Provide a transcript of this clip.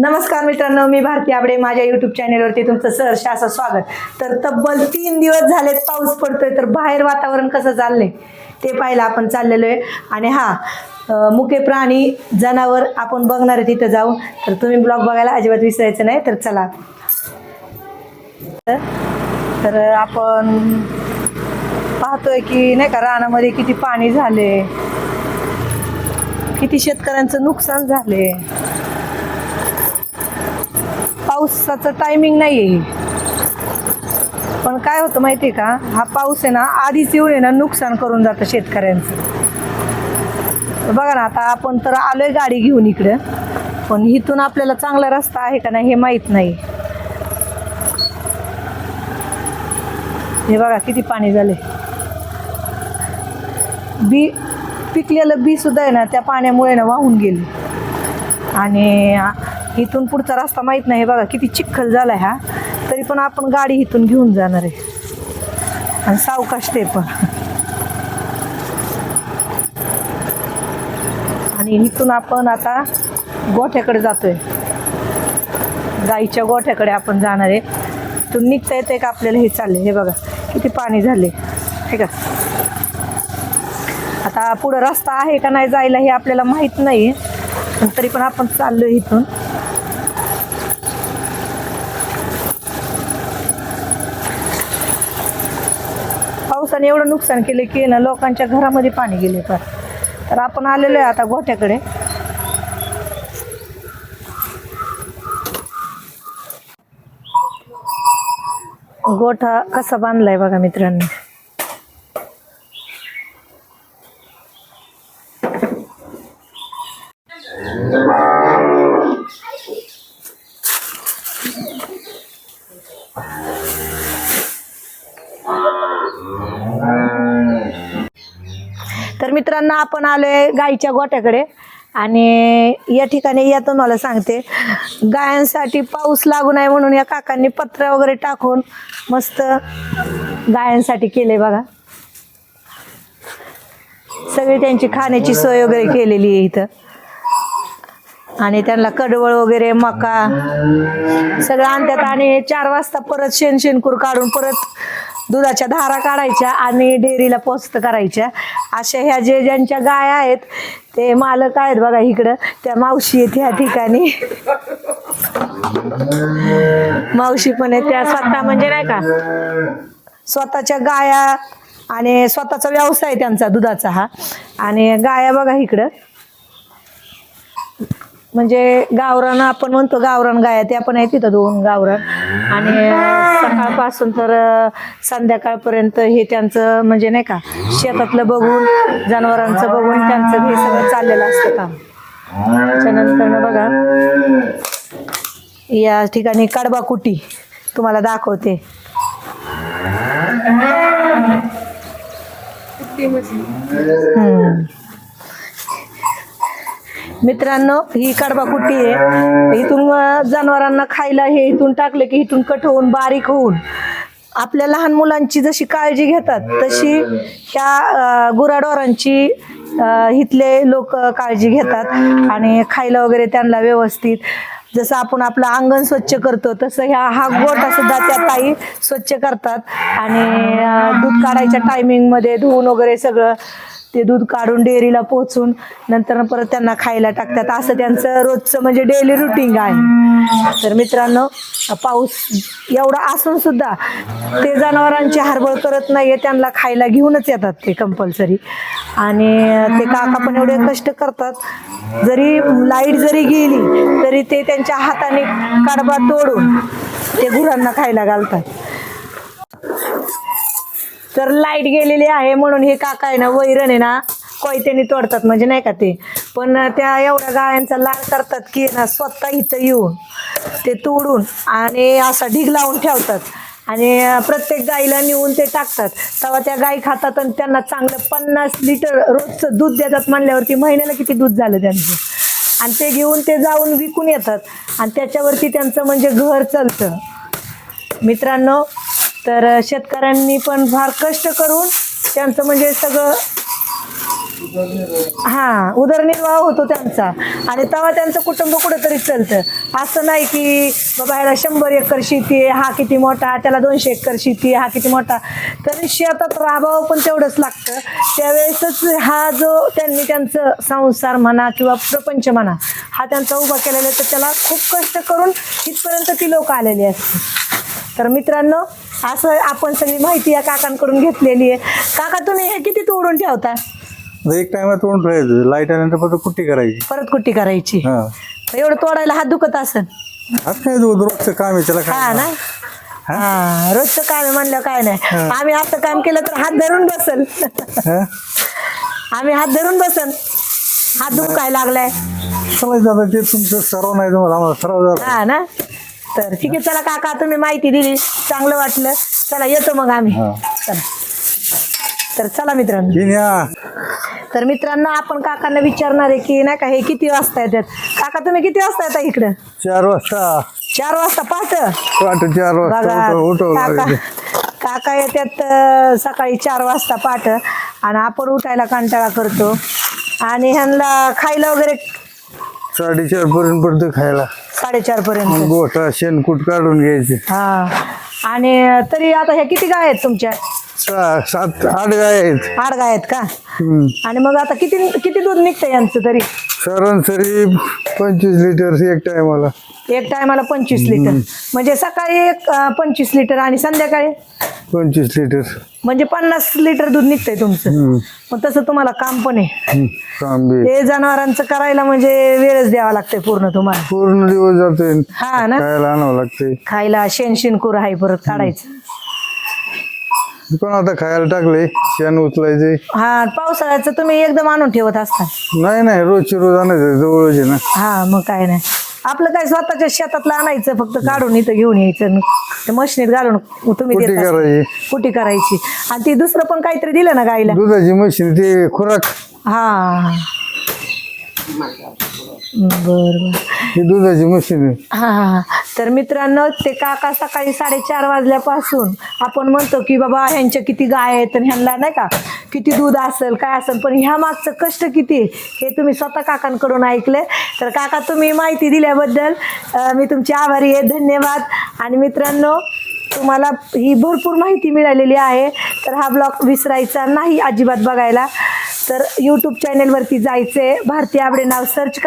नमस्कार मित्रांनो मी भारती आबडे. माझ्या युट्यूब चॅनेलवरती तुमचं सहर्ष असं स्वागत. तर तब्बल तीन दिवस झालेत पाऊस पडतोय तर बाहेर वातावरण कसं चाललंय ते पाहायला आपण चाललेलो आहे. आणि हा मुके प्राणी जनावर आपण बघणार आहे तिथं जाऊ तर तुम्ही ब्लॉग बघायला अजिबात विसरायचं नाही तर चला. तर तर आपण पाहतोय की नाही का रानामध्ये किती पाणी झाले किती शेतकऱ्यांचं नुकसान झाले पावसाचं टायमिंग नाही आहे पण काय होतं माहिती आहे का? हा पाऊस आहे ना आधीच येऊन आहे ना नुकसान करून जातं शेतकऱ्यांचं. बघा ना आता आपण तर आलोय गाडी घेऊन इकडं पण इथून आपल्याला चांगला रस्ता आहे का नाही हे माहीत नाही. हे बघा किती पाणी झाले बी पिकलेलं बी सुद्धा आहे ना त्या पाण्यामुळे ना वाहून गेली. आणि इथून पुढचा रस्ता माहीत नाही. हे बघा किती चिखल झाला हा. तरी पण आपण गाडी इथून घेऊन जाणार आहे. आणि सावकाश ते पण. आणि इथून आपण आता गोठ्याकडे जातोय. गाईच्या गोठ्याकडे आपण जाणार आहे. इथून निघता येते का आपल्याला हे चालले हे बघा किती पाणी झाले हे का? आता पुढं रस्ता आहे का नाही जायला हे आपल्याला माहीत नाही. तरी पण आपण चाललो इथून. पावसाने एवढं नुकसान केले की ना लोकांच्या घरामध्ये पाणी गेले पण. तर आपण आलेलो आहे आता गोठ्याकडे. गोठा कसा बांधलाय बघा मित्रांनो. मित्रांनो आपण आलोय गाईच्या गोट्याकडे आणि या ठिकाणी या तुम्हाला सांगते गायांसाठी पाऊस लागू नये म्हणून या काकांनी पत्र वगैरे टाकून मस्त गायांसाठी केले बघा. सगळी त्यांची खाण्याची सोय वगैरे केलेली आहे इथं. आणि त्यांना कडवळ वगैरे मका सगळं आणतात. आणि चार वाजता परत शेण शेणकूर काढून परत दुधाच्या धारा काढायच्या आणि डेअरीला पोस्त करायच्या. अशा ह्या जे ज्यांच्या गाय आहेत ते मालक आहेत बघा इकडं. त्या मावशी आहेत ह्या ठिकाणी. मावशी पण आहेत. त्या स्वतः म्हणजे नाही का स्वतःच्या गाया आणि स्वतःचा व्यवसाय त्यांचा दुधाचा हा. आणि गाया बघा इकडं. म्हणजे गावरान आपण म्हणतो गावरान गाया त्या पण आहे तिथं दोन गावरान. आणि सकाळपासून तर संध्याकाळपर्यंत हे त्यांचं म्हणजे नाही का शेतातलं बघून जनावरांचं बघून त्यांचं हे सगळं चाललेलं असतं काम. त्याच्यानंतर बघा या ठिकाणी कडबा कुटी तुम्हाला दाखवते. हम्म. मित्रांनो ही कडबा कुट्टी आहे. इथून जनावरांना खायला हे इथून टाकलं की इथून कट होऊन बारीक होऊन. आपल्या लहान मुलांची जशी काळजी घेतात तशी ह्या गुराढोरांची इथले लोक काळजी घेतात आणि खायला वगैरे त्यांना व्यवस्थित. जसं आपण आपलं अंगण स्वच्छ करतो तसं ह्या हा गोठा सुद्धा त्या ताई स्वच्छ करतात. आणि दूध काढायच्या टायमिंगमध्ये धुवून वगैरे सगळं ते दूध काढून डेअरीला पोचून नंतर परत त्यांना खायला टाकतात. असं त्यांचं रोजचं म्हणजे डेली रुटीन आहे. तर मित्रांनो पाऊस एवढा असून सुद्धा ते जनावरांची हरबळ करत नाहीये त्यांना खायला घेऊनच येतात ते कंपल्सरी आणि ते काका पण एवढे कष्ट करतात. जरी लाइट जरी गेली तरी ते त्यांच्या हाताने कडबा तोडून ते गुरांना खायला घालतात. तर लाइट गेलेली आहे म्हणून हे काका आहे ना वैरण आहे ना कोयत्याने तोडतात म्हणजे नाही का ते. पण त्या एवढ्या गायांचा लाड करतात की ना स्वतः इथं येऊन ते तोडून आणि असा ढीग लावून ठेवतात. आणि प्रत्येक गाईला नेऊन ते टाकतात. तेव्हा त्या गाई खातात आणि त्यांना चांगलं पन्नास लिटर रोजचं दूध देतात म्हणल्यावरती महिन्याला किती दूध झालं त्यांचं. आणि ते घेऊन ते जाऊन विकून येतात. आणि त्याच्यावरती त्यांचं म्हणजे घर चालतं. मित्रांनो तर शेतकऱ्यांनी पण फार कष्ट करून त्यांचं म्हणजे सगळं हा उदरनिर्वाह होतो त्यांचा. आणि तेव्हा त्यांचं कुटुंब कुठेतरी चालतं. असं नाही की बाबा ह्याला शंभर एकर शेती आहे हा किती मोठा त्याला दोनशे एकर शेती आहे हा किती मोठा. तरी शेतात राबावं पण तेवढंच लागतं. त्यावेळेसच हा जो त्यांनी त्यांचं संसार म्हणा किंवा प्रपंच म्हणा हा त्यांचा उभा केलेला आहे. तर त्याला खूप कष्ट करून इथपर्यंत ती लोक आलेली असते तर मित्रांनो असं आपण सगळी माहिती या काकांकडून घेतलेली आहे. काका तुम्ही हे किती तोडून ठेवता? एक टायमात तोंड ठेवायचं. लाइट आल्यानंतर परत कुट्टी करायची. परत कुट्टी करायची. हा. एवढं तोडायला हात दुखत असेल? आता काय रोज रोजचं काम आहे त्याला हा काय ना हा? रोजचं काम आहे म्हणलं काय नाही. आम्ही असं काम केलं तर हात धरून बसल. हा? आम्ही हात धरून बसल. हात दुखायला लागलाय. आता ते तुमचं सराव नाही तुम्हाला आम्हाला सराव हा ना? तर ठीक आहे चला काका तुम्ही माहिती दिली चांगलं वाटलं. चला येतो मग आम्ही. हा. चला. तर चला मित्रांनो. तर मित्रांनो आपण काकांना विचारणार आहे की नाही का हे किती वाजता येतात? काका तुम्ही किती वाजता येता इकडं? चार वाजता. चार वाजता पाहत पहाटे चार वाजता बघा उठव उठव काका. काका येतात अं, सकाळी चार वाजता पाठ आणि आपण उठायला कंटाळा करतो. आणि ह्यांना खायला वगैरे साडेचार पर्यंत पडतं खायला. साडेचार पर्यंत. गोठा शेणकूट काढून घ्यायचे. हा. आणि तरी आता ह्या किती गाय आहेत तुमच्या? सहा सात आठ गाय आहेत. आठ गाय आहेत का? हम्म. आणि मग आता किती किती दूध निघतं यांचं तरी? सरासरी पंचवीस लिटर एक टायमाला एक टायमाला पंचवीस लिटर म्हणजे सकाळी एक अं, पंचवीस लिटर आणि संध्याकाळी? पंचवीस लिटर म्हणजे पन्नास लिटर दूध निघतंय तुमचं. मग तसं तुम्हाला काम पण आहे. हम्म. तांबे ते जनावरांचं करायला म्हणजे वेळच द्यावा लागतंय पूर्ण तुम्हाला. पूर्ण दिवस जाते हा ना? खायला आणावं लागते खायला शेण शिनकूर आहे परत काढायचं. पण आता खायला टाकले शेण उचलायचे हा पावसाळ्याचं तुम्ही एकदम आणून ठेवत असता. नाही नाही रोजची रोज आणायचं जवळच आहे ना. हा मग काय नाही. आपलं काय स्वतःच्या शेतातलं आणायचं फक्त काढून इथं घेऊन यायचं ते मशनीत घालून तुम्ही देत असता. करायची? कुटी करायची? आणि ती दुसरं पण काहीतरी दिलं ना गाईला. दुधाची मशीन ते खुराक. हा. बर बर ही दुधाची मशीन हा हा हा. तर मित्रांनो ते काका सकाळी साडेचार वाजल्यापासून आपण म्हणतो की बाबा ह्यांच्या किती गाय आहेत आणि ह्यांना नाही का किती दूध असेल काय असेल पण ह्या मागचं कष्ट किती आहे, हे तुम्ही स्वतः काकांकडून ऐकले तर काका तुम्ही माहिती दिल्याबद्दल मी तुमची आभारी आहे. धन्यवाद. आणि मित्रांनो तुम्हाला ही भरपूर माहिती मिळालेली आहे. तर हा ब्लॉग विसरायचा नाही अजिबात बघायला. तर यूट्यूब चॅनेलवरती जायचं आहे भारती आबडे नाव सर्च करा.